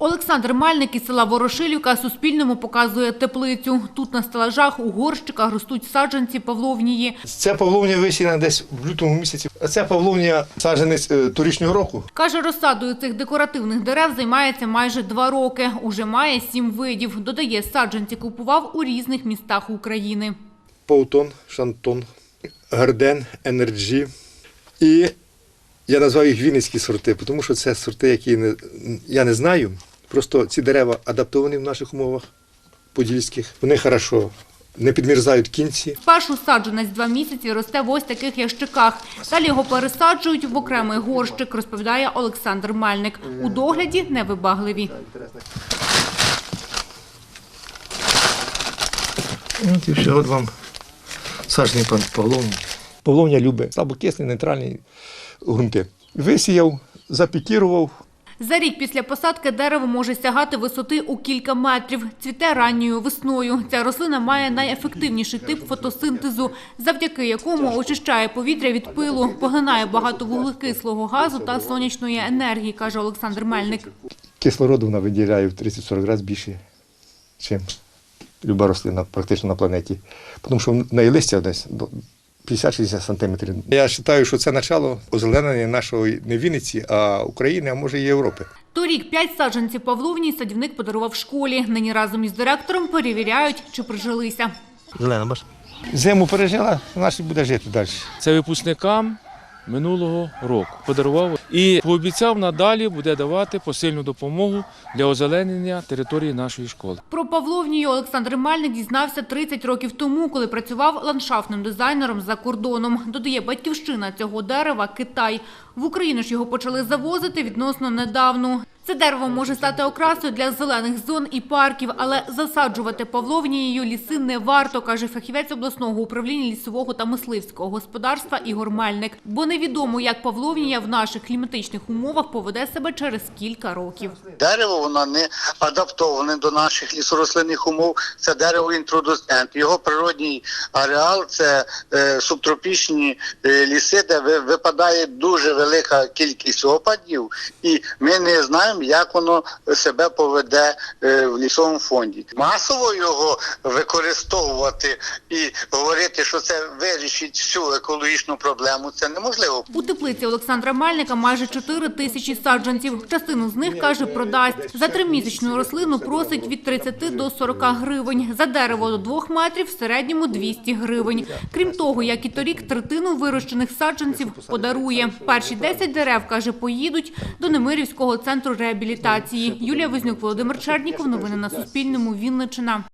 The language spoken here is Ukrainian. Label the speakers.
Speaker 1: Олександр Мальник із села Ворошилівка Суспільному показує теплицю. Тут на стелажах у горщиках ростуть саджанці павловнії.
Speaker 2: Це павловня висіяна десь в лютому місяці. А це павловня саджанець е, торічнього року.
Speaker 1: Каже, розсадою цих декоративних дерев займається майже два роки. Уже має сім видів. Додає, саджанці купував у різних містах України.
Speaker 2: Паутон, Шантон, Гарден, Енерджі. І я назвав їх вінницькі сорти, тому що це сорти, які я не знаю. Просто ці дерева адаптовані в наших умовах подільських. Вони хорошо не підмерзають кінці.
Speaker 1: Першу саджанець два місяці росте в ось таких ящиках. Далі його пересаджують в окремий горщик, розповідає Олександр Мальник. У догляді невибагливі.
Speaker 2: От і все, от вам саджний пан Павловня. Павловня любить слабокисні, нейтральні ґрунти. Висіяв, запікірував.
Speaker 1: За рік після посадки дерево може сягати висоти у кілька метрів. Цвіте ранньою весною. Ця рослина має найефективніший тип фотосинтезу, завдяки якому очищає повітря від пилу, поглинає багато вуглекислого газу та сонячної енергії, каже Олександр Мельник.
Speaker 2: Кислороду вона виділяє в 30-40 разів більше, ніж люба рослина практично на планеті. Тому що в неї листя десь 50-60 сантиметрів. Я вважаю, що це начало озеленення нашої не Вінниці, а України, а може і Європи.
Speaker 1: Торік п'ять саджанців Павловній садівник подарував школі. Нині разом із директором перевіряють, чи прижилися.
Speaker 2: Зелена, бач. Зиму пережила, значить буде жити далі.
Speaker 3: Це випускникам минулого року подарував і пообіцяв надалі буде давати посильну допомогу для озеленення території нашої школи.
Speaker 1: Про Павловнію Олександр Мальник дізнався 30 років тому, коли працював ландшафтним дизайнером за кордоном. Додає, батьківщина цього дерева – Китай. В Україну ж його почали завозити відносно недавно. Це дерево може стати окрасою для зелених зон і парків, але засаджувати Павловнією ліси не варто, каже фахівець обласного управління лісового та мисливського господарства Ігор Мельник. Бо невідомо, як Павловнія в наших кліматичних умовах поведе себе через кілька років.
Speaker 4: Дерево воно не адаптоване до наших лісорослинних умов. Це дерево інтродуцент. Його природній ареал це е, субтропічні е, ліси, де ви- випадає дуже велика кількість опадів, і ми не знаємо, як воно себе поведе е, в лісовому фонді. Масово його використовувати і говорити, що це вирішить всю екологічну проблему. Це неможливо.
Speaker 1: У теплиці Олександра Мельника майже 4 тисячі саджанців. Частину з них, каже, продасть. За тримісячну рослину просить від 30 до 40 гривень. За дерево до 2 метрів в середньому 200 гривень. Крім того, як і торік, третину вирощених саджанців подарує. Перші 10 дерев, каже, поїдуть до Немирівського центру реабілітації. Юлія Вознюк, Володимир Черніков. Новини на Суспільному. Вінниччина.